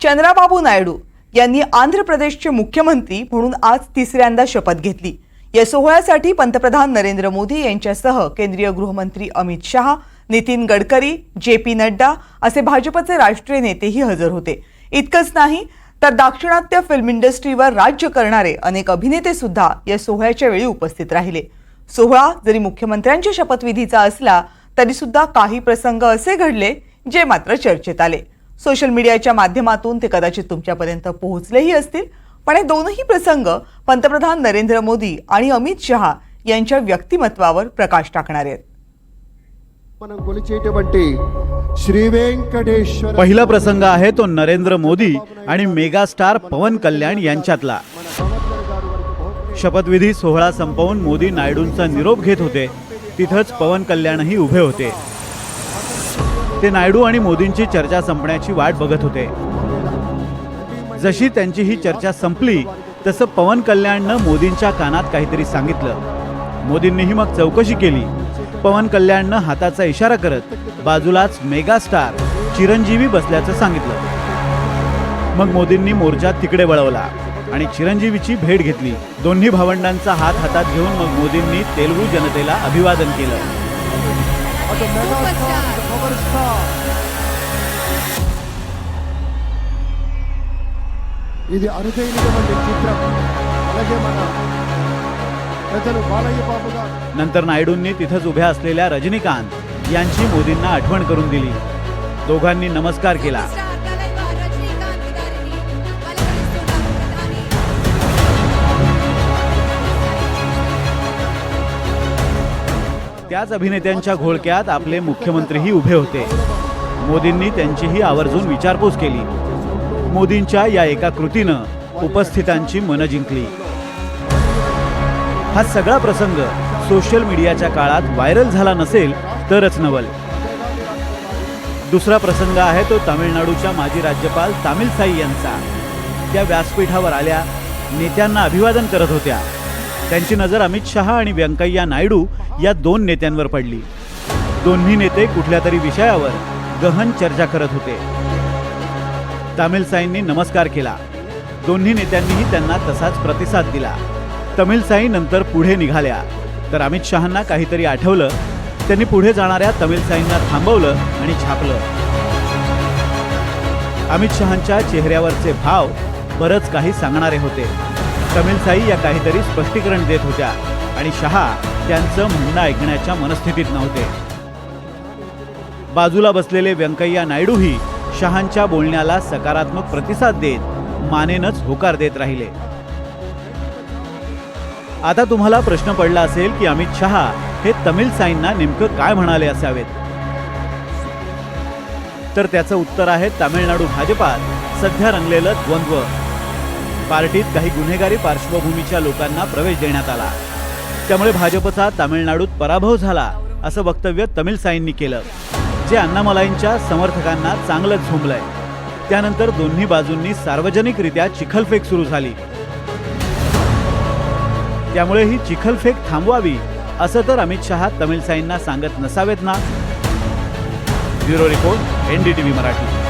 चंद्राबाबू नायडू यांनी आंध्र प्रदेशचे मुख्यमंत्री म्हणून आज तिसऱ्यांदा शपथ घेतली. या सोहळ्यासाठी पंतप्रधान नरेंद्र मोदी यांच्यासह केंद्रीय गृहमंत्री अमित शहा नितीन गडकरी जे पी नड्डा असे भाजपचे राष्ट्रीय नेतेही हजर होते. इतकंच नाही तर दाक्षिणात्य फिल्म इंडस्ट्रीवर राज्य करणारे अनेक अभिनेते सुद्धा या सोहळ्याच्या वेळी उपस्थित राहिले. सोहळा जरी मुख्यमंत्र्यांच्या शपथविधीचा असला तरी सुद्धा काही प्रसंग असे घडले जे मात्र चर्चेत आले. सोशल मीडियाच्या माध्यमातून ते कदाचित तुमच्यापर्यंत पोहोचलेही असतील. पण हे दोनही प्रसंग पंतप्रधान नरेंद्र मोदी आणि अमित शहा यांच्या व्यक्तिमत्वावर प्रकाश टाकणार आहेत. पहिला प्रसंग आहे तो नरेंद्र मोदी आणि मेगास्टार पवन कल्याण यांच्यातला. शपथविधी सोहळा संपवून मोदी नायडूंचा निरोप घेत होते. तिथंच पवन कल्याणही उभे होते. ते नायडू आणि मोदींची चर्चा संपण्याची वाट बघत होते. जशी त्यांची ही चर्चा संपली तसं पवन कल्याणनं मोदींच्या कानात काहीतरी सांगितलं. मोदींनीही मग चौकशी केली. पवन कल्याणनं हाताचा इशारा करत बाजूलाच मेगास्टार चिरंजीवी बसल्याचं सांगितलं. मग मोदींनी मोर्चा तिकडे वळवला आणि चिरंजीवीची भेट घेतली. दोन्ही भावंडांचा हात हातात घेऊन मग मोदींनी तेलुगू जनतेला अभिवादन केलं. అటు మెగాస్టార్ పవర్ స్టార్ ఇది అరుదైనటువంటి చిత్రం అలాగే మన పెద్దలు బాలయ్య బాబు గారు नंतर नायडूंनी तिथंच उभ्या असलेल्या रजनीकांत यांची मोदींना आठवण करून दिली दोघांनी नमस्कार केला त्याच अभिनेत्यांच्या घोळक्यात आपले मुख्यमंत्रीही उभे होते. मोदींनी त्यांचीही आवर्जून विचारपूस केली. मोदींच्या या एका कृतीनं उपस्थितांची मनं जिंकली. हा सगळा प्रसंग सोशल मीडियाच्या काळात व्हायरल झाला नसेल तरच नवल. दुसरा प्रसंग आहे तो तामिळनाडूच्या माजी राज्यपाल तामिलसाई यांचा. त्या व्यासपीठावर आल्या नेत्यांना अभिवादन करत होत्या. त्यांची नजर अमित शहा आणि व्यंकय्या नायडू या दोन नेत्यांवर पडली. दोन्ही नेते कुठल्या तरी विषयावर गहन चर्चा करत होते. तामिळसाईंनी नमस्कार केला. दोन्ही नेत्यांनीही त्यांना तसाच प्रतिसाद दिला. तमिलसाई नंतर पुढे निघाल्या. तर अमित शहांना काहीतरी आठवलं. त्यांनी पुढे जाणाऱ्या तमिळसाईंना थांबवलं आणि छापलं. अमित शहांच्या चेहऱ्यावरचे भाव बरंच काही सांगणारे होते. तमिलसाई या काहीतरी स्पष्टीकरण देत होत्या आणि शहा त्यांचं म्हणणं ऐकण्याच्या मनस्थितीत नव्हते. बाजूला बसलेले व्यंकय्या नायडूही शहांच्या बोलण्याला सकारात्मक प्रतिसाद देत मानेनच होकार देत राहिले. आता तुम्हाला प्रश्न पडला असेल की अमित शहा हे तमिळसाईंना नेमकं काय म्हणाले असावेत? तर त्याचं उत्तर आहे तामिळनाडू भाजपात सध्या रंगलेलं द्वंद्व. पार्टीत काही गुन्हेगारी पार्श्वभूमीच्या लोकांना प्रवेश देण्यात आला. त्यामुळे भाजपचा तामिळनाडूत पराभव झाला असं वक्तव्य तमिळसाईंनी केलं जे अण्णामलाईंच्या समर्थकांना चांगलंच झोंबलंय. त्यानंतर दोन्ही बाजूंनी सार्वजनिकरित्या चिखलफेक सुरू झाली. त्यामुळे ही चिखलफेक थांबवावी असं तर अमित शहा तमिळसाईंना सांगत नसावेत ना? Bureau report NDTV Marathi.